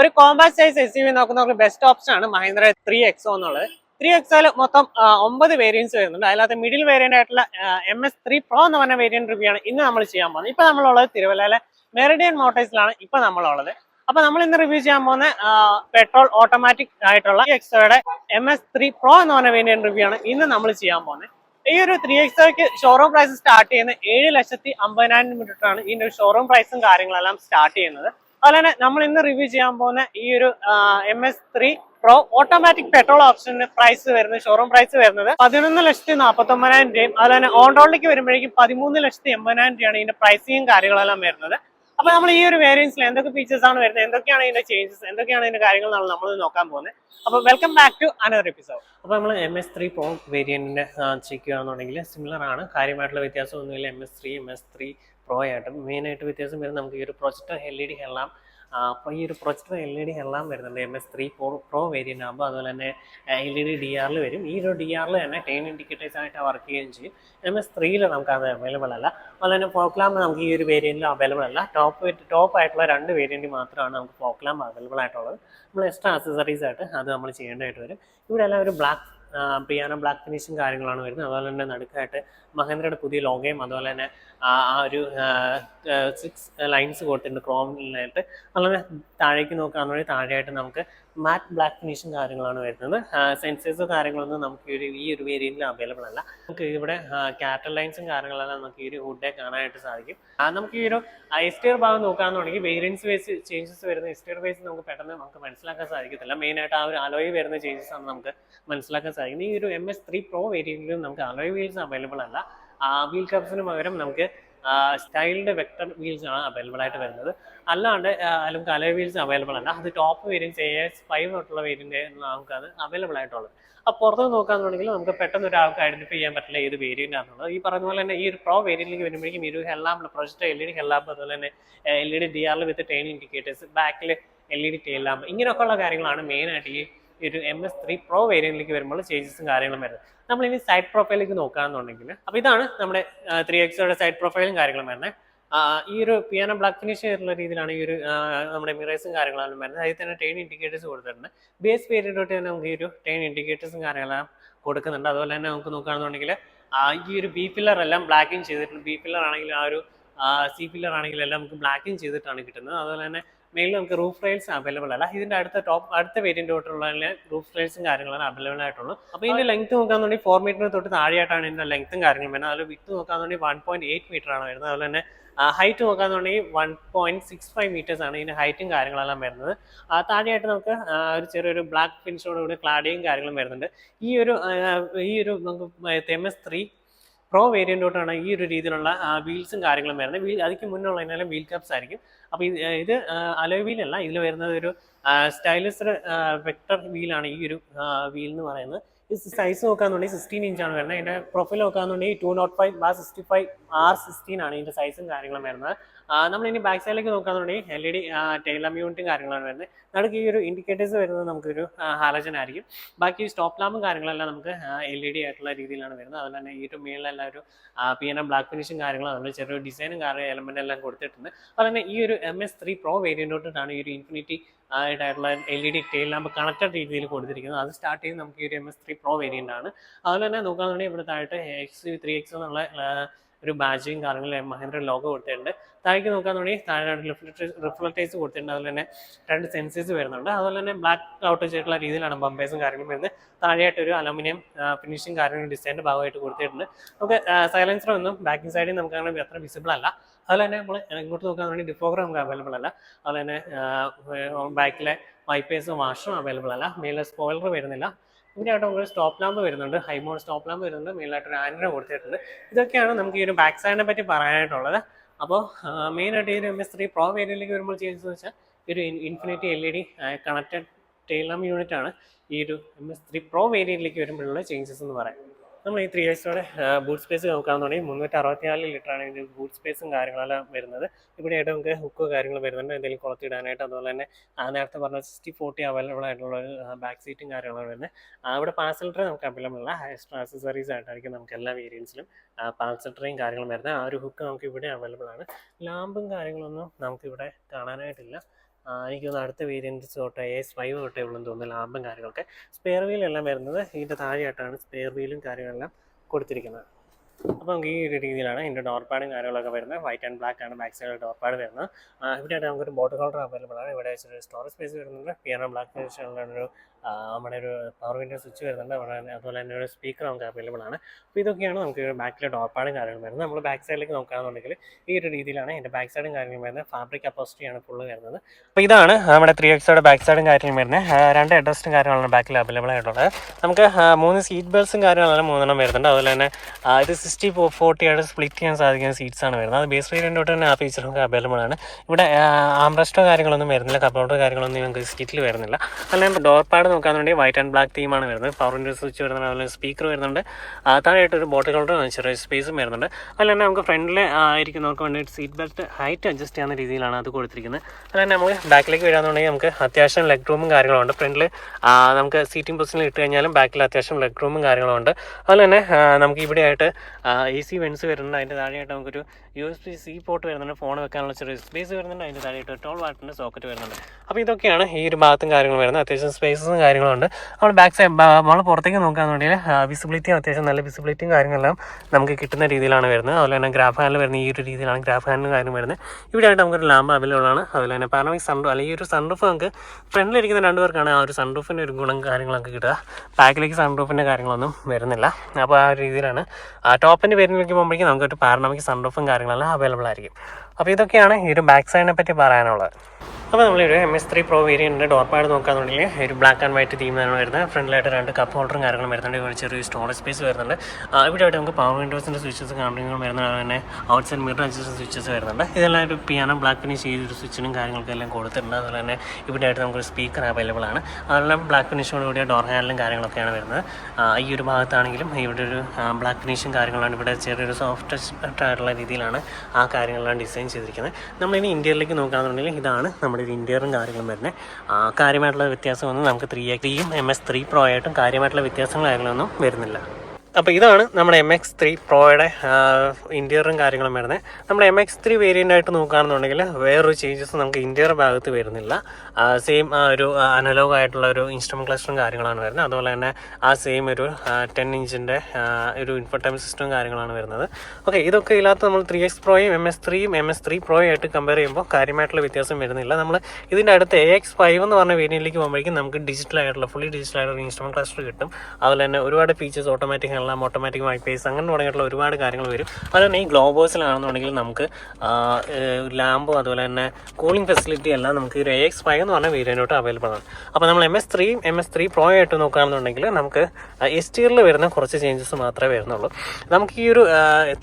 ഒരു compact size S U V നോക്കുന്നവർക്ക് best option ആണ് Mahindra three XO എന്നുള്ളത്. ത്രീ എക്സോയിൽ മൊത്തം ഒമ്പത് വേരിയൻസ് വരുന്നുണ്ട്. അതിനകത്ത് മിഡിൽ വേരിയന്റ് ആയിട്ടുള്ള എം എസ് ത്രീ പ്രോ എന്ന് പറഞ്ഞ വേരിയന്റ് റിവ്യൂ ആണ് ഇന്ന് നമ്മൾ ചെയ്യാൻ പോകുന്നത്. ഇപ്പൊ നമ്മളുള്ളത് തിരുവല്ലയിലെ മെറിഡിയൻ മോട്ടോഴ്സിലാണ് ഇപ്പൊ നമ്മളുള്ളത്. അപ്പൊ നമ്മൾ ഇന്ന് റിവ്യൂ ചെയ്യാൻ പോകുന്ന പെട്രോൾ ഓട്ടോമാറ്റിക് ആയിട്ടുള്ള എക്സോയുടെ എം എസ് ത്രീ പ്രോ എന്ന് പറഞ്ഞ വേരിയന്റ് റിവ്യൂ ആണ് ഇന്ന് നമ്മൾ ചെയ്യാൻ പോകുന്നത്. ഈ ഒരു ത്രീ എക്സോയ്ക്ക് ഷോറൂം പ്രൈസ് സ്റ്റാർട്ട് ചെയ്യുന്ന ഏഴ് ലക്ഷത്തി അമ്പതിനായിരം തൊട്ടാണ് ഇതിന്റെ ഷോറൂം പ്രൈസും കാര്യങ്ങളെല്ലാം സ്റ്റാർട്ട് ചെയ്യുന്നത്. അതുപോലെ തന്നെ നമ്മൾ ഇന്ന് റിവ്യൂ ചെയ്യാൻ പോകുന്ന ഈ ഒരു M S three pro automatic petrol ഓപ്ഷന് പ്രൈസ് വരുന്നത് ഷോറൂം പ്രൈസ് വരുന്നത് പതിനൊന്ന് ലക്ഷത്തി നാൽപ്പത്തി ഒമ്പതിനായിരം രൂപയും അതുപോലെ തന്നെ ഓൺ റോഡിലേക്ക് വരുമ്പോഴേക്കും പതിമൂന്ന് ലക്ഷത്തി എൺപതിനായിരം രൂപയാണ് ഇതിന്റെ പ്രൈസിങ്ങും കാര്യങ്ങളെല്ലാം വരുന്നത്. അപ്പൊ നമ്മൾ ഈ ഒരു വേരിയൻസിൽ എന്തൊക്കെ ഫീച്ചേഴ്സ് ആണ് വരുന്നത് എന്തൊക്കെയാണ് ഇതിന്റെ ചേഞ്ചസ് എന്തൊക്കെയാണ് ഇതിന്റെ കാര്യങ്ങൾ നമ്മൾ നോക്കാൻ പോകുന്നത്. അപ്പൊ welcome back to another episode അപ്പൊ നമ്മൾ എം എസ് ത്രീ പ്രോ വേരിയന്റിന്റെ ചെക്ക് ചെയ്യുകയാണെന്നുണ്ടെങ്കിൽ സിമിലർ ആണ്. കാര്യമായിട്ടുള്ള വ്യത്യാസമൊന്നുമില്ല. M S three M S three pro ആയിട്ടും മെയിൻ ആയിട്ട് വ്യത്യാസം വരുന്നത് നമുക്ക് ഈ ഒരു projector L E D headlamp അപ്പോൾ ഈ ഒരു projector L E D headlamp വരുന്നുണ്ട് M S three pro pro variant ആകുമ്പോൾ അതുപോലെ തന്നെ എൽ ഇ ഡി ഡി ആറിൽ വരും. ഈ ഒരു ഡി ആറിൽ തന്നെ ടൈൻ ഇൻഡിക്കേറ്റേഴ്സ് ആയിട്ട് വർക്ക് ചെയ്യുകയും ചെയ്യും. എം എസ് ത്രീയിൽ നമുക്ക് അത് അവൈലബിൾ അല്ല. അതുപോലെ തന്നെ പോക്ലാം നമുക്ക് ഈ ഒരു വേരിയന്റിൽ അവൈലബിൾ അല്ല. ടോപ്പ് ടോപ്പ് ആയിട്ടുള്ള രണ്ട് വേരിയന്റ് മാത്രമാണ് നമുക്ക് പോക്ലാം അവൈലബിൾ ആയിട്ടുള്ളത്. നമ്മൾ എക്സ്ട്രാ അക്സസറീസ് ആയിട്ട് അത് നമ്മൾ ചെയ്യേണ്ടതായിട്ട് വരും. ഇവിടെ എല്ലാം ഒരു ബ്ലാക്ക് പിയാനോ ബ്ലാക്ക് ഫിനിഷും കാര്യങ്ങളാണ് വരുന്നത്. അതുപോലെ തന്നെ നടുക്കായിട്ട് മഹേന്ദ്രയുടെ പുതിയ ലോഗയും അതുപോലെ തന്നെ ആ ഒരു സിക്സ് ലൈൻസ് കൊടുത്തിട്ടുണ്ട് ക്രോമിലായിട്ട് അതുപോലെ താഴേക്ക് നോക്കുകയാണെന്നുണ്ടെങ്കിൽ താഴെയായിട്ട് നമുക്ക് മാറ്റ് ബ്ലാക്ക് ഫിനിഷും കാര്യങ്ങളാണ് വരുന്നത്. സെൻസേഴ്സ് കാര്യങ്ങളൊന്നും നമുക്ക് ഈ ഒരു ഈ ഒരു വേരിയന്റിൽ അവൈലബിൾ അല്ല. നമുക്ക് ഇവിടെ ക്യാറ്റൽ ലൈൻസും കാര്യങ്ങളെല്ലാം നമുക്ക് ഈ ഒരു ഹുഡേ കാണാനായിട്ട് സാധിക്കും. നമുക്ക് ഈ ഒരു എസ്റ്റേർ ഭാഗം നോക്കുകയാണെന്നുണ്ടെങ്കിൽ വേരിയൻസ് വേസ് ചേഞ്ചസ് വരുന്ന എസ്റ്റേർ വേസ് നമുക്ക് പെട്ടെന്ന് നമുക്ക് മനസ്സിലാക്കാൻ സാധിക്കത്തില്ല. മെയിനായിട്ട് ആ ഒരു അലോയി വരുന്ന ചേഞ്ചസ് ആണ് നമുക്ക് മനസ്സിലാക്കാൻ സാധിക്കുന്നത്. ഈ ഒരു എം എസ് ത്രീ പ്രോ വേരിയന്റിലും നമുക്ക് അലോയ് വീൽസ് അവൈലബിൾ അല്ല. വീൽ കപ്സിന് പകരം നമുക്ക് സ്റ്റൈലിന്റെ വെക്ടർ വീൽസ് ആണ് അവൈലബിൾ ആയിട്ട് വരുന്നത്. അല്ലാണ്ട് അല്ലെങ്കിൽ കലർ വീൽസ് അവൈലബിൾ അല്ല. അത് top variants A S five തൊട്ടുള്ള വേരിയന്റെ നമുക്ക് അത് അവൈലബിൾ ആയിട്ടുള്ളത്. അപ്പോൾ പുറത്ത് നോക്കാന്നുണ്ടെങ്കിൽ നമുക്ക് പെട്ടെന്ന് ഒരാൾക്ക് ഐഡന്റിഫൈ ചെയ്യാൻ പറ്റില്ല ഏത് വേരിയന്റ് ആണെന്നുള്ളത്. ഈ പറഞ്ഞ പോലെ തന്നെ ഈ ഒരു പ്രോ വേരിയന്റിലേക്ക് വരുമ്പോഴേക്കും ഒരു headlamp projector L E D headlamp അതുപോലെ തന്നെ എൽ ഇ ഡി ഡി ആറിൽ വിത്ത് ടെയിൻ ഇൻഡിക്കേറ്റേഴ്സ് ബാക്കിൽ L E D tail lamp ഇങ്ങനെയൊക്കെയുള്ള കാര്യങ്ങളാണ് മെയിൻ ആയിട്ട് ഈ ഒരു എം എസ് ത്രീ പ്രോ വേരിയന്റിലേക്ക് വരുമ്പോൾ ചേഞ്ചസും കാര്യങ്ങളും വരുന്നത്. നമ്മൾ ഇനി സൈഡ് പ്രൊഫൈലേക്ക് നോക്കുകയാണെന്നുണ്ടെങ്കിൽ അപ്പോൾ ഇതാണ് നമ്മുടെ ത്രീ എക്സോയുടെ സൈഡ് പ്രൊഫൈലും കാര്യങ്ങളും വരുന്നത്. ഈ ഒരു പിയാന ബ്ലാക്ക് ഫിനിഷ് ചെയ്തിട്ടുള്ള രീതിയിലാണ് ഈ ഒരു നമ്മുടെ മിറേഴ്സും കാര്യങ്ങളെല്ലാം വരുന്നത്. അതിൽ തന്നെ ട്രെയിൻ ഇൻഡിക്കേറ്റേഴ്സ് കൊടുത്തിട്ടുണ്ട്. ബേസ് പേരിയഡ് തൊട്ട് തന്നെ നമുക്ക് ഈ ഒരു ട്രെയിൻ ഇൻഡിക്കേറ്റേഴ്സും കാര്യങ്ങളെല്ലാം കൊടുക്കുന്നുണ്ട്. അതുപോലെ തന്നെ നമുക്ക് നോക്കുകയാണെന്നുണ്ടെങ്കിൽ ഈ ഒരു ബി പില്ലർ എല്ലാം ബ്ലാക്കിങ് ചെയ്തിട്ടുണ്ട്. ബി പില്ലർ ആണെങ്കിൽ ആ ഒരു സി പില്ലർ ആണെങ്കിൽ എല്ലാം നമുക്ക് ബ്ലാക്കിങ് ചെയ്തിട്ടാണ് കിട്ടുന്നത്. അതുപോലെ തന്നെ മെയിനിൽ നമുക്ക് റൂഫ് റെയിൽസ് അവൈലബിൾ അല്ല. ഇതിന്റെ അടുത്ത ടോപ്പ് അടുത്ത വേരിയന്റ് തൊട്ടുള്ള റൂഫ് റെയിൽസും കാര്യങ്ങളാണ് അവൈലബിൾ ആയിട്ടുള്ളത് അപ്പോൾ ഇതിന്റെ ലെങ്ത് നോക്കാന്നുണ്ടെങ്കിൽ ഫോർ മീറ്ററിന് തൊട്ട് താഴെയായിട്ടാണ് ഇതിന്റെ ലെങ്ത്തും കാര്യങ്ങളും വരുന്നത്. അതിൽ വിത്ത് നോക്കാന്നുണ്ടെങ്കിൽ വൺ പോയിന്റ് എയ്റ്റ് മീറ്റർ ആണ് വരുന്നത്. അതുപോലെ തന്നെ height നോക്കാന്നുണ്ടെങ്കിൽ one point six five metres ആണ് ഇതിന്റെ ഹൈറ്റും കാര്യങ്ങളെല്ലാം വരുന്നത്. താഴെയായിട്ട് നമുക്ക് ഒരു ചെറിയൊരു ബ്ലാക്ക് ഫിനിഷോടുകൂടി ക്ലാഡിയും കാര്യങ്ങളും വരുന്നുണ്ട്. ഈ ഒരു ഈ ഒരു നമുക്ക് തെമസ് ത്രീ പ്രോ വേരിയന്റോട്ടാണ് ഈ ഒരു രീതിയിലുള്ള വീൽസും കാര്യങ്ങളും വരുന്നത്. വീൽ അതിക്ക് മുന്നുള്ളതിനാലും വീൽ കപ്സ് ആയിരിക്കും. അപ്പോൾ ഇത് ഇത് അലോയ് വീൽ അല്ല ഇതിൽ വരുന്നത് ഒരു സ്റ്റൈലിസ്ഡ് വെക്ടർ വീലാണ് ഈ ഒരു വീൽ എന്ന് പറയുന്നത്. ഇത് സൈസ് നോക്കാന്നുണ്ടെങ്കിൽ സിക്സ്റ്റീൻ ഇഞ്ചാണ് വരുന്നത്. ഇതിന്റെ profile നോക്കാന്നുണ്ടെങ്കിൽ two nought five bar sixty five R sixteen ആണ് ഇതിന്റെ സൈസും കാര്യങ്ങളും വരുന്നത്. നമ്മൾ ഇനി ബാക്ക് സൈഡിലേക്ക് നോക്കുകയാണെന്നുണ്ടെങ്കിൽ എൽ ഇ ഡി ടൈലർ യൂണിറ്റും കാര്യങ്ങളാണ് വരുന്നത്. നമുക്ക് ഈ ഒരു ഇൻഡിക്കേറ്റേഴ്സ് വരുന്നത് നമുക്കൊരു ഹാലജൻ ആയിരിക്കും ബാക്കി സ്റ്റോപ്പ് ലാമ്പും കാര്യങ്ങളെല്ലാം നമുക്ക് എൽ ഇ ഡി ആയിട്ടുള്ള രീതിയിലാണ് വരുന്നത്. അതുപോലെ തന്നെ ഈ ഒരു മേളിലെല്ലാം ഒരു പി എൻ എം ബ്ലാക്ക് ഫിനിഷും കാര്യങ്ങളും അതുപോലെ ചെറിയൊരു ഡിസൈനും കാര്യം എലമെന്റ് എല്ലാം കൊടുത്തിട്ടുണ്ട്. അതുപോലെ തന്നെ ഈ ഒരു എം എസ് ത്രീ പ്രോ വേരിയന്റോട്ടാണ് ഈ ഒരു ഇൻഫിനിറ്റി ആയിട്ടുള്ള L E D tail lamp connected രീതിയിൽ കൊടുത്തിരിക്കുന്നത്. അത് സ്റ്റാർട്ട് ചെയ്യുന്നത് നമുക്ക് ഈ ഒരു M S three pro variant ആണ്. അതുപോലെ തന്നെ നോക്കുകയാണെന്നുണ്ടെങ്കിൽ ഇവിടെ ആയിട്ട് എക്സ് ത്രീ എക്സ് എന്നുള്ള ഒരു ബാജിയും കാര്യങ്ങളും മഹേന്ദ്ര ലോഗോ കൊടുത്തിട്ടുണ്ട്. താഴേക്ക് നോക്കുകയാണെന്നുണ്ടെങ്കിൽ താഴെ രണ്ട് റിഫ്ലക്ടേഴ്സ് കൊടുത്തിട്ടുണ്ട്. അതുപോലെ തന്നെ രണ്ട് സെൻസേഴ്സ് വരുന്നുണ്ട്. അതുപോലെ തന്നെ ബ്ലാക്ക് ഔട്ട് ചെയ്തിട്ടുള്ള രീതിയിലാണ് ബമ്പേഴ്സും കാര്യങ്ങളും വരുന്നത്. താഴെയായിട്ട് ഒരു അലുമിനിയം ഫിനിഷിംഗ് കാര്യങ്ങളും ഡിസൈന്റെ ഭാഗമായിട്ട് കൊടുത്തിട്ടുണ്ട്. നമുക്ക് സൈലൻസർ ഒന്നും ബാക്കിംഗ് സൈഡിൽ നമുക്ക് അങ്ങനെ അത്ര വിസിബിൾ അല്ല. അതുപോലെ തന്നെ നമ്മൾ ഇങ്ങോട്ട് നോക്കുകയാണെന്നുണ്ടെങ്കിൽ ഡിഫോഗർ നമുക്ക് അവൈലബിൾ അല്ല. അതുപോലെ തന്നെ ബാക്കിലെ വൈപ്പേഴ്സും വാഷും അവൈലബിൾ അല്ല. മേലെ സ്പോയിലർ വരുന്നില്ല. ഇതിനായിട്ട് നമുക്ക് സ്റ്റോപ്പ് ലാമ്പ് വരുന്നുണ്ട് ഹൈ മോഡ് സ്റ്റോപ്പ് ലാമ്പ് വരുന്നുണ്ട് മെയിനായിട്ട് ഒരു ആൻഡ്രോ കൊടുത്തിട്ടുണ്ട്. ഇതൊക്കെയാണ് നമുക്ക് ഈ ഒരു ബാക്ക് സൈഡിനെ പറ്റി പറയാനായിട്ടുള്ളത്. അപ്പോൾ മെയിനായിട്ട് ഈ ഒരു എം എസ് ത്രീ പ്രോ വേരിയന്റിലേക്ക് വരുമ്പോൾ ചെയ്യുന്നത് വെച്ചാൽ ഒരു infinity L E D connected unit ആണ് ഈ ഒരു എം എസ് ത്രീ പ്രോ വേരിയലിലേക്ക് വരുമ്പോഴുള്ള ചേഞ്ചസ് എന്ന് പറയാം. നമ്മൾ ഈ ത്രീ എക്സോടെ ബൂട്ട് സ്പേസ് നോക്കുകയാണെന്നുണ്ടെങ്കിൽ മുന്നൂറ്റി അറുപത്തിനാല് ലിറ്ററാണ് ഇതിന്റെ ബൂട്ട് സ്പേസും കാര്യങ്ങളെല്ലാം വരുന്നത്. ഇവിടെ ആയിട്ട് നമുക്ക് ഹുക്ക് കാര്യങ്ങൾ വരുന്നുണ്ട്. എന്തെങ്കിലും കുളത്തിടാനായിട്ട് അതുപോലെ തന്നെ നേരത്തെ പറഞ്ഞ സിക്സ്റ്റി ഫോർട്ടി അവൈലബിൾ ആയിട്ടുള്ള ഒരു ബാക്ക് സീറ്റും കാര്യങ്ങളാണ് വരുന്നത്. അവിടെ പാസൽ ട്രേ നമുക്ക് അവൈലബിൾ ഉള്ള എക്സ്ട്രാ ആക്സസറീസ് ആയിട്ടായിരിക്കും നമുക്ക് എല്ലാ വേരിയൻസിലും പാസൽ കാര്യങ്ങളും വരുന്നത്. ആ ഒരു ഹുക്ക് നമുക്ക് ഇവിടെ അവൈലബിൾ ആണ്. ലാമ്പും കാര്യങ്ങളൊന്നും നമുക്കിവിടെ കാണാനായിട്ടില്ല. എനിക്ക് തോന്നുന്നു അടുത്ത വേരിയൻസ് തൊട്ട് എസ് ഫൈവ് തൊട്ടേ ഉള്ളെന്ന് തോന്നുന്നു ലാമ്പും കാര്യങ്ങളൊക്കെ. സ്പെയർ വീലെല്ലാം വരുന്നത് ഇതിന്റെ താഴെയായിട്ടാണ് സ്പെയർ വീലും കാര്യങ്ങളെല്ലാം കൊടുത്തിരിക്കുന്നത്. അപ്പോൾ നമുക്ക് ഈ ഒരു രീതിയിലാണ് ഇതിന്റെ ഡോർ പാഡും കാര്യങ്ങളൊക്കെ വരുന്നത്. വൈറ്റ് ആൻഡ് ബ്ലാക്ക് ആണ് ബാക്ക് സൈഡിൽ ഡോർ പാഡ് വരുന്നത്. ഇവിടെയായിട്ട് നമുക്കൊരു ബോട്ടിൽ ഹോൾഡർ അവൈലബിൾ ആണ്. ഇവിടെ വെച്ചൊരു സ്റ്റോറേജ് സ്പേസ് വരുന്നുണ്ട്. പിയാനോ ബ്ലാക്ക് ഒരു നമ്മുടെ ഒരു പവർ വിൻഡോ സ്വിച്ച് വരുന്നുണ്ട്. അവിടെ അതുപോലെ തന്നെ ഒരു സ്പീക്കർ നമുക്ക് അവൈലബിൾ ആണ്. അപ്പോൾ ഇതൊക്കെയാണ് നമുക്ക് ബാക്കിലെ ഡോർ പാഡും കാര്യങ്ങളും വരുന്നത്. നമ്മൾ ബാക്ക് സൈഡിലേക്ക് നോക്കുകയാണെന്നുണ്ടെങ്കിൽ ഈ ഒരു രീതിയിലാണ് ഇതിന്റെ ബാക്ക് സൈഡും കാര്യങ്ങളും വരുന്നത്. ഫാബ്രിക് ആണ് ഫുള്ള് വരുന്നത്. അപ്പോൾ ഇതാണ് നമ്മുടെ ത്രീ എക്സോടെ ബാക്ക് സൈഡും കാര്യങ്ങളും വരുന്നത്. രണ്ട് അഡ്രസ്റ്റും കാര്യങ്ങളാണ് ബാക്കിൽ അവൈലബിൾ ആയിട്ടുള്ളത്. നമുക്ക് മൂന്ന് സീറ്റ് ബെൽസും കാര്യങ്ങളാണ് മൂന്നെണ്ണം വരുന്നുണ്ട്. അതുപോലെ തന്നെ ഇത് സിക്സ്റ്റി ഫോർട്ടി ആയിട്ട് സ്പ്ലിറ്റ് ചെയ്യാൻ സാധിക്കുന്ന സീറ്റ്സ് ആണ് വരുന്നത്. അത് ബേസ് വേരിയന്റ് തൊട്ട് തന്നെ ആ ഫീച്ചറും അവൈലബിൾ ആണ്. ഇവിടെ ആംബ്രസ്റ്റോ കാര്യങ്ങളൊന്നും വരുന്നില്ല കപ്പൗണ്ടർ കാര്യങ്ങളൊന്നും ഞങ്ങൾക്ക് സീറ്റിൽ വരുന്നില്ല. അല്ലെങ്കിൽ ഡോർ പാഡ് നോക്കാന്നുണ്ടെങ്കിൽ വൈറ്റ് ആൻഡ് ബ്ലാക്ക് തീമാണ് വരുന്നത്. പവർ വിൻഡോ സ്വിച്ച് വരുന്നുണ്ട് അതുപോലെ സ്പീക്കർ വരുന്നുണ്ട്. താഴെയായിട്ട് ഒരു ബോട്ടിൽ ഹോൾഡർ ചെറിയ സ്പേസും വരുന്നുണ്ട്. അതുപോലെ തന്നെ നമുക്ക് ഫ്രണ്ടിൽ ഇരിക്കുന്നവർക്ക് വേണ്ടി സീറ്റ് ബെൽറ്റ് ഹൈറ്റ് അഡ്ജസ്റ്റ് ചെയ്യുന്ന രീതിയിലാണ് അത് കൊടുത്തിരിക്കുന്നത്. അതുപോലെ തന്നെ നമുക്ക് ബാക്കിലേക്ക് വരാന്നുണ്ടെങ്കിൽ നമുക്ക് അത്യാവശ്യം ലെഗ് റൂമും കാര്യങ്ങളുണ്ട്. ഫ്രണ്ടിൽ നമുക്ക് സീറ്റിംഗ് പൊസിഷനിൽ ഇട്ട് കഴിഞ്ഞാലും ബാക്കിൽ അത്യാവശ്യം ലെഗ് റൂമും കാര്യങ്ങളുണ്ട്. അതുപോലെ തന്നെ നമുക്ക് നമുക്ക് ഇവിടെയായിട്ട് എ സി വെൻസ് വരുന്നുണ്ട്. അതിന്റെ താഴെയായിട്ട് നമുക്കൊരു U S B C port വരുന്നുണ്ട് ഫോൺ വെക്കാനുള്ള ചെറിയ സ്പേസ് വരുന്നുണ്ട് അതിന്റെ താഴെയായിട്ട് ട്വൽവ് വാട്ടിന്റെ സോക്കറ്റ് വരുന്നുണ്ട്. അപ്പോൾ ഇതൊക്കെയാണ് ഈ ഒരു ഭാഗത്തും കാര്യങ്ങൾ വരുന്നത്. അത്യാവശ്യം സ്പേസസും കാര്യങ്ങളുണ്ട്. നമ്മൾ ബാക്ക് സൈഡ് നമ്മൾ പുറത്തേക്ക് നോക്കുകയാണെന്നുണ്ടെങ്കിൽ വിസിബിലിറ്റിയും അത്യാവശ്യം നല്ല വിസിബിലിറ്റിയും കാര്യങ്ങളെല്ലാം നമുക്ക് കിട്ടുന്ന രീതിയിലാണ് വരുന്നത്. അതുപോലെ തന്നെ ഗ്രാഫ് ഹാൻഡിൽ വരുന്ന ഈ ഒരു രീതിയിലാണ് ഗ്രാഫ് ഹാൻഡിലും കാര്യം വരുന്നത്. ഇവിടെയായിട്ട് നമുക്കൊരു ലാമ്പ് അവൈലബിൾ ആണ്. അതുപോലെ തന്നെ പാനോമിക് സൺറൂഫ് അല്ലെങ്കിൽ ഈ ഒരു സൺറൂഫ് നമുക്ക് ഫ്രണ്ടിലിരിക്കുന്ന രണ്ട് പേർക്കാണ് ആ ഒരു സൺറൂഫിന്റെ ഒരു ഗുണം കാര്യങ്ങളൊക്കെ കിട്ടുക. ബാക്കിലേക്ക് സൺറൂഫിന്റെ കാര്യങ്ങളൊന്നും വരുന്നില്ല. അപ്പോൾ ആ ഒരു രീതിയിലാണ്. ആ ടോപ്പിന്റെ പേരിലേക്ക് പോകുമ്പോഴേക്കും നമുക്കൊരു പാരനോമിക് സൺറൂഫും കാര്യങ്ങളെല്ലാം അവൈലബിൾ ആയിരിക്കും. അപ്പോൾ ഇതൊക്കെയാണ് ഈ ഒരു ബാക്ക് സൈഡിനെ പറ്റി പറയാനുള്ളത്. അപ്പോൾ നമ്മളൊരു എം എസ് ത്രീ പ്രോ വേരിയന്റെ ഡോർ പാഡ് നോക്കുകയാണെന്നുണ്ടെങ്കിൽ ഒരു ബ്ലാക്ക് ആൻഡ് വൈറ്റ് തീമാണ് വരുന്നത്. ഫ്രണ്ടിലായിട്ട് രണ്ട് കപ്പ് ഹോൾഡറും കാര്യങ്ങളും വരുന്നുണ്ട്. ഒരു ചെറിയ സ്റ്റോറേജ് സ്പേസ് വരുന്നുണ്ട്. ഇവിടെ നമുക്ക് പവർ വിൻഡോസിന്റെ സ്വിച്ചസ് കാണിങ്ങളും വരുന്നുണ്ട് അതുപോലെ തന്നെ outside mirror adjust switches വരുന്നുണ്ട്. ഇതെല്ലാം ഒരു പിയാനോ ബ്ലാക്ക് ഫിനിഷ് ചെയ്തൊരു സ്വിച്ചിനും കാര്യങ്ങൾക്കും എല്ലാം കൊടുത്തിട്ടുണ്ട്. അതുപോലെ തന്നെ ഇവിടെയായിട്ട് നമുക്കൊരു സ്പീക്കർ അവൈലബിൾ ആണ്. അതെല്ലാം ബ്ലാക്ക് ഫിനിഷോട് കൂടിയ ഡോർ ഹാൻഡിലും കാര്യങ്ങളൊക്കെയാണ് വരുന്നത്. ഈ ഒരു ഭാഗത്താണെങ്കിലും ഇവിടെ ഒരു ബ്ലാക്ക് ഫിനിഷും കാര്യങ്ങളാണ് ഇവിടെ ചെറിയൊരു സോഫ്റ്റ് ആയിട്ടുള്ള രീതിയിലാണ് ആ കാര്യങ്ങളെല്ലാം ഡിസൈൻ ചെയ്തിരിക്കുന്നത്. നമ്മളിനി ഇന്ത്യയിലേക്ക് നോക്കുകയാണെന്നുണ്ടെങ്കിൽ ഇതാണ് നമ്മുടെ ഒരു ഇന്റീരിയറും കാര്യങ്ങളും വരുന്നത് ആ, കാര്യമായിട്ടുള്ള വ്യത്യാസമൊന്നും നമുക്ക് ത്രീ ത്രീയും എം എസ് ത്രീ പ്രോ ആയിട്ടും കാര്യമായിട്ടുള്ള വ്യത്യാസങ്ങൾ വരുന്നില്ല. അപ്പോൾ ഇതാണ് നമ്മുടെ എം എക്സ് ത്രീ പ്രോയുടെ ഇന്റീരിയറും കാര്യങ്ങളും വരുന്നത്. നമ്മുടെ എം എക്സ് ത്രീ വേരിയന്റ് ആയിട്ട് നോക്കുകയാണെന്നുണ്ടെങ്കിൽ വേറൊരു ചേഞ്ചസ് നമുക്ക് ഇന്റീരിയർ ഭാഗത്ത് വരുന്നില്ല. സെയിം ഒരു അനലോഗ് ആയിട്ടുള്ള ഒരു ഇൻസ്ട്രുമെന്റ് ക്ലസ്റ്ററും കാര്യങ്ങളാണ് വരുന്നത്. അതുപോലെ തന്നെ ആ സെയിം ഒരു ടെൻ ഇഞ്ചിന്റെ ഒരു ഇൻഫർടൈം സിസ്റ്റവും കാര്യങ്ങളാണ് വരുന്നത്. ഓക്കെ ഇതൊക്കെ ഇല്ലാത്ത നമ്മൾ ത്രീ എക്സ് പ്രോയും എം എസ് ത്രീയും എം എസ് ത്രീ പ്രോയും ആയിട്ട് കമ്പയർ ചെയ്യുമ്പോൾ കാര്യമായിട്ടുള്ള വ്യത്യാസം വരുന്നില്ല. നമ്മൾ ഇതിന്റെ അടുത്ത് എ എക്സ് ഫൈവ് എന്ന് പറഞ്ഞ വേരിയന്റിലേക്ക് പോകുമ്പോഴേക്കും നമുക്ക് ഡിജിറ്റൽ ആയിട്ടുള്ള ഫുള്ളി ഡിജിറ്റൽ ആയിട്ടുള്ള ഇൻസ്ട്രുമെന്റ് ക്ലസ്റ്റർ കിട്ടും. അതുപോലെ തന്നെ ഒരുപാട് ഫീച്ചേഴ്സ് ഓട്ടോമാറ്റിക് എല്ലാം ഓട്ടോമാറ്റിക് വൈപ്പേസ് അങ്ങനെ തുടങ്ങിയിട്ടുള്ള ഒരുപാട് കാര്യങ്ങൾ വരും. അതുപോലെ ഈ ഗ്ലോബേഴ്സിലാണെന്നുണ്ടെങ്കിൽ നമുക്ക് ലാമ്പോ അതുപോലെ തന്നെ കൂളിംഗ് ഫെസിലിറ്റി എല്ലാം നമുക്ക് ഒരു എ എക്സ് ഫൈവ് എന്ന് പറഞ്ഞ വേരിയന്റോട്ട് അവൈലബിൾ ആണ്. അപ്പോൾ നമ്മൾ എം എസ് ത്രീയും എം എസ് ത്രീ പ്രോ ആയിട്ട് നോക്കുകയാണെന്നുണ്ടെങ്കിൽ നമുക്ക് എസ് ടിയറിൽ വരുന്ന കുറച്ച് ചേഞ്ചസ് മാത്രമേ വരുന്നുള്ളൂ. നമുക്ക് ഈ ഒരു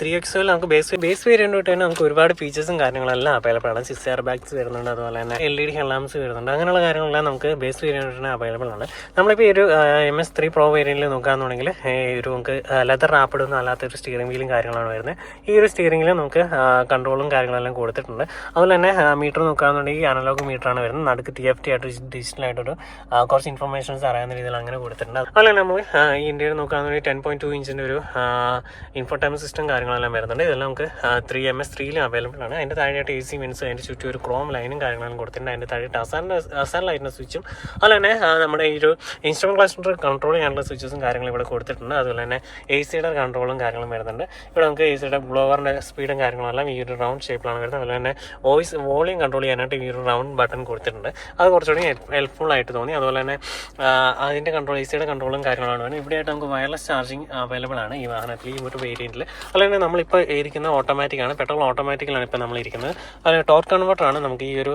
ത്രീ എക്സിൽ നമുക്ക് ബേസ് ബേസ് വേരിയന്റോട്ട് തന്നെ നമുക്ക് ഒരുപാട് ഫീച്ചേഴ്സും കാര്യങ്ങളെല്ലാം അവൈലബിൾ ആണ്. സിക്സ് എയർ ബാഗ്സ് വരുന്നുണ്ട് അതുപോലെ തന്നെ എൽ ഇ ഡി ഹെലാംസ് വരുന്നുണ്ട്. അങ്ങനെയുള്ള കാര്യങ്ങളെല്ലാം നമുക്ക് ബേസ് വേരിയന്റോട്ട് തന്നെ അവൈലബിൾ ആണ്. നമ്മളിപ്പോൾ ഈ ഒരു എം എസ് ത്രീ പ്രോ വേരിയന്റിൽ നോക്കുകയാണെന്നുണ്ടെങ്കിൽ ഈ ഒരു നമുക്ക് ലെതർ റാപ്പിഡ് ഒന്നും അല്ലാത്ത ഒരു സ്റ്റിയറിംഗ് വീലും കാര്യങ്ങളാണ് വരുന്നത്. ഈ ഒരു സ്റ്റിയറിംഗിൽ നമുക്ക് കൺട്രോളും കാര്യങ്ങളെല്ലാം കൊടുത്തിട്ടുണ്ട്. അതുപോലെ തന്നെ മീറ്റർ നോക്കുകയാണെന്നുണ്ടെങ്കിൽ അനലോഗ് മീറ്ററാണ് വരുന്നത്. നടുക്ക് ടി എഫ് ടി ആയിട്ട് ഡിജിറ്റൽ ആയിട്ടൊരു കുറച്ച് ഇൻഫർമേഷൻസ് അറിയാവുന്ന രീതിയിൽ അങ്ങനെ കൊടുത്തിട്ടുണ്ട്. അതുപോലെ തന്നെ നമ്മൾ ഈ ഇന്ത്യയിൽ നോക്കുകയാണെന്നുണ്ടെങ്കിൽ ടെൻ പോയിന്റ് ടു ഇഞ്ചിന്റെ ഒരു ഇൻഫോടൈം സിസ്റ്റം കാര്യങ്ങളെല്ലാം വരുന്നുണ്ട്. ഇതെല്ലാം നമുക്ക് ത്രീ എം എസ് ത്രീയിലും അവൈലബിൾ ആണ്. അതിന്റെ താഴെയായിട്ട് എ സി മീൻസ് അതിന്റെ ചുറ്റും ഒരു ക്രോം ലൈനും കാര്യങ്ങളും കൊടുത്തിട്ടുണ്ട്. അതിന്റെ താഴെ അസാൻ അസാൻ ലൈറ്റിന്റെ സ്വിച്ചും അതുപോലെ തന്നെ നമ്മുടെ ഈ ഒരു ഇൻസ്ട്രുമെന്റ് ക്ലസ്റ്റർ കൺട്രോൾ ചെയ്യാനുള്ള സ്വിച്ചസും കാര്യങ്ങളും ഇവിടെ കൊടുത്തിട്ടുണ്ട്. അതുപോലെ തന്നെ എ സിയുടെ കൺട്രോളും കാര്യങ്ങളും വരുന്നുണ്ട്. ഇവിടെ നമുക്ക് എ സിയുടെ ബ്ലോവറിന്റെ സ്പീഡും കാര്യങ്ങളെല്ലാം ഈ ഒരു റൗണ്ട് ഷേപ്പിലാണ് വരുന്നത്. അതുപോലെ തന്നെ വോയിസ് വോളിയം കൺട്രോൾ ചെയ്യാനായിട്ട് ഈ ഒരു റൗണ്ട് ബട്ടൺ കൊടുത്തിട്ടുണ്ട്. അത് കുറച്ചുകൂടി ഹെൽപ്ഫുൾ ആയിട്ട് തോന്നി. അതുപോലെ തന്നെ അതിന്റെ കൺട്രോൾ എ സിയുടെ കൺട്രോളും കാര്യങ്ങളാണ് വരുന്നത്. ഇവിടെയായിട്ട് നമുക്ക് വയർലെസ് ചാർജിങ് അവൈലബിൾ ആണ് ഈ വാഹനത്തിൽ ഈ ഒരു വേരിയന്റിൽ അതുപോലെ തന്നെ നമ്മളിപ്പോൾ ഇരിക്കുന്ന ഓട്ടോമാറ്റിക് ആണ്. പെട്രോൾ ഓട്ടോമാറ്റിക്കിലാണ് ഇപ്പോൾ നമ്മൾ ഇരിക്കുന്നത് അതുപോലെ ടോർക്ക് കൺവെർട്ടർ ആണ് നമുക്ക് ഈ ഒരു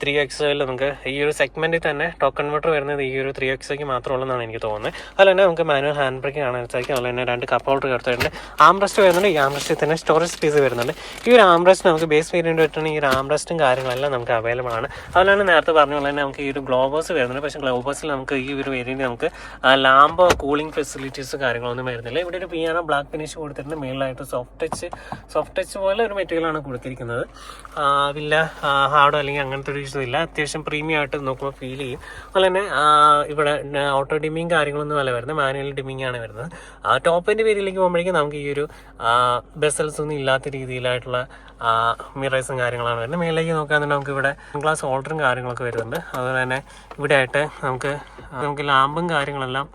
ത്രീ എക്സിൽ നമുക്ക് ഈ ഒരു സെഗ്മെന്റിൽ തന്നെ ടോക്ക് കൺവെർട്ടർ വരുന്നത് ഈ ഒരു ത്രീ എക്സയ്ക്ക് മാത്രമുള്ളതാണ് എനിക്ക് തോന്നുന്നത്. അതുപോലെ തന്നെ നമുക്ക് മാനുവൽ ഹാൻഡ് ബ്രേക്ക് ആണ്. സാധിക്കും അതുപോലെ തന്നെ രണ്ട് കപ്പ് ഹോൾഡർ കൊടുത്തിട്ടുണ്ട് ആംബ്രസ്റ്റ് വരുന്നുണ്ട്. ഈ ആംബ്രസ്റ്റിൽ തന്നെ സ്റ്റോറേജ് സ്പേസ് വരുന്നുണ്ട്. ഈ ഒരു ആംബ്രസ്റ്റ് നമുക്ക് ബേസ് വേരിയന്റ് പറ്റുന്ന ഈ ഒരു ആംബ്രസ്റ്റും കാര്യങ്ങളെല്ലാം നമുക്ക് അവൈലബിൾ ആണ്. അതുപോലെ നേരത്തെ പറഞ്ഞ പോലെ തന്നെ നമുക്ക് ഈ ഒരു ഗ്ലോബേഴ്സ് വരുന്നുണ്ട്. പക്ഷേ ഗ്ലോബേഴ്സിൽ നമുക്ക് ഈ ഒരു വേരിയന്റ് നമുക്ക് ലാംബോ കൂളിംഗ് ഫെസിലിറ്റീസ് കാര്യങ്ങളൊന്നും വരുന്നില്ല. ഇവിടെ ഒരു പിയാനോ ബ്ലാക്ക് ഫിനിഷ് കൊടുത്തിട്ടുണ്ട്. മെയിനായിട്ട് സോഫ്റ്റ് ടച്ച് സോഫ്റ്റ് ടച്ച് പോലെ ഒരു മെറ്റീരിയലാണ് കൊടുത്തിരിക്കുന്നത്. വില്ല ഹാർഡോ അല്ലെങ്കിൽ അങ്ങനത്തെ ഒരു ഇഷ്യൂ ഇല്ല. അത്യാവശ്യം പ്രീമിയം ആയിട്ട് നോക്കുമ്പോൾ ഫീൽ ചെയ്യും. അതുപോലെ തന്നെ ഇവിടെ ഓട്ടോ ഡിമ്മിങ് കാര്യങ്ങളൊന്നും അല്ല വരുന്നത്. മാനുവൽ ഡിമ്മിങ് ആണ് വരുന്നത്. ടോപ്പിന്റെ പേരിലേക്ക് പോകുമ്പോഴേക്കും നമുക്ക് ഈ ഒരു ബെസൽസ് ഒന്നും ഇല്ലാത്ത രീതിയിലായിട്ടുള്ള മിറേഴ്സും കാര്യങ്ങളാണ് വരുന്നത്. മേലേക്ക് നോക്കുകയാണെങ്കിൽ നമുക്ക് ഇവിടെ ഗ്ലാസ് ഹോൾഡറും കാര്യങ്ങളൊക്കെ വരുന്നുണ്ട്. അതുപോലെ തന്നെ ഇവിടെ ആയിട്ട് നമുക്ക് നമുക്ക് ലാമ്പും കാര്യങ്ങളെല്ലാം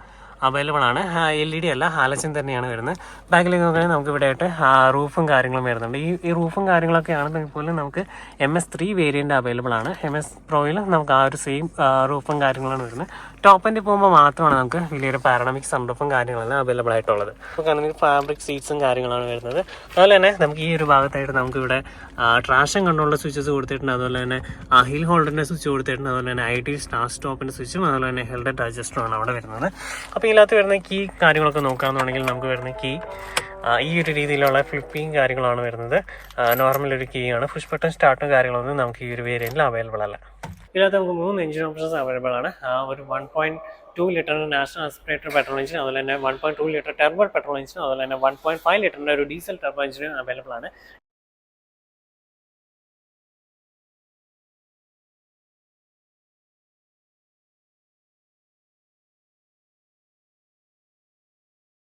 അവൈലബിൾ ആണ്. എൽ ഇ ഡി അല്ല ഹാലച്ചൻ തന്നെയാണ് വരുന്നത്. ബാക്കിലേക്ക് നോക്കുകയാണെങ്കിൽ നമുക്ക് ഇവിടെ ആയിട്ട് റൂഫും കാര്യങ്ങളും വരുന്നുണ്ട്. ഈ ഈ റൂഫും കാര്യങ്ങളൊക്കെ ആണെന്നെങ്കിൽ പോലും നമുക്ക് M S three variant available ആണ്. എം എസ് പ്രോയിൽ നമുക്ക് ആ ഒരു സെയിം റൂഫും കാര്യങ്ങളാണ് വരുന്നത്. ടോപ്പ് എൻഡിൽ പോകുമ്പോൾ മാത്രമാണ് നമുക്ക് വലിയൊരു പാരഡമിക് സൺറൂഫും കാര്യങ്ങളാണ് അവൈലബിൾ ആയിട്ടുള്ളത്. അപ്പോൾ കാണുന്നത് ഫാബ്രിക് സീറ്റ്സും കാര്യങ്ങളാണ് വരുന്നത്. അതുപോലെ തന്നെ നമുക്ക് ഈ ഒരു ഭാഗത്തായിട്ട് നമുക്ക് ഇവിടെ ട്രാഷൻ കണ്ടുള്ള സ്വിച്ചസ് കൊടുത്തിട്ടുണ്ട്. അതുപോലെ തന്നെ ഹിൽ ഹോൾഡറിന്റെ സ്വിച്ച് കൊടുത്തിട്ടുണ്ട്. അതുപോലെ തന്നെ ഐ ടി സ്റ്റാർ സ്റ്റോപ്പിന്റെ സ്വിച്ചും അതുപോലെ തന്നെ ഹെൽഡ് അഡ്ജസ്റ്ററുമാണ് അവിടെ വരുന്നത്. അപ്പോൾ ഇതിനകത്ത് വരുന്ന കീ കാര്യങ്ങളൊക്കെ നോക്കുകയാണെന്നുണ്ടെങ്കിൽ നമുക്ക് വരുന്ന കീ ഈ ഒരു രീതിയിലുള്ള ഫ്ലിപ്പിങ് കാര്യങ്ങളാണ് വരുന്നത്. നോർമൽ ഒരു കീ ആണ്. പുഷ് ബട്ടൺ സ്റ്റാർട്ടും കാര്യങ്ങളൊന്നും നമുക്ക് ഈ ഒരു വേരിയന്റിൽ അവൈലബിൾ അല്ല. ഇതിനകത്ത് നമുക്ക് മൂന്ന് എഞ്ചിൻ ഓപ്ഷൻസ് അവൈലബിൾ ആണ്. ഒരു വൺ പോയിന്റ് ടു ലിറ്ററിന്റെ നാഷണൽ ആസ്പിറേറ്റർ പെട്രോൾ എഞ്ചിൻ അതുപോലെ തന്നെ one point two litre turbo petrol എഞ്ചിനും അതുപോലെ തന്നെ വൺ പോയിന്റ് ഫൈവ് ലിറ്ററിന്റെ ഒരു ഡീസൽ ടെർബോ എഞ്ചിനും അവൈലബിൾ ആണ്.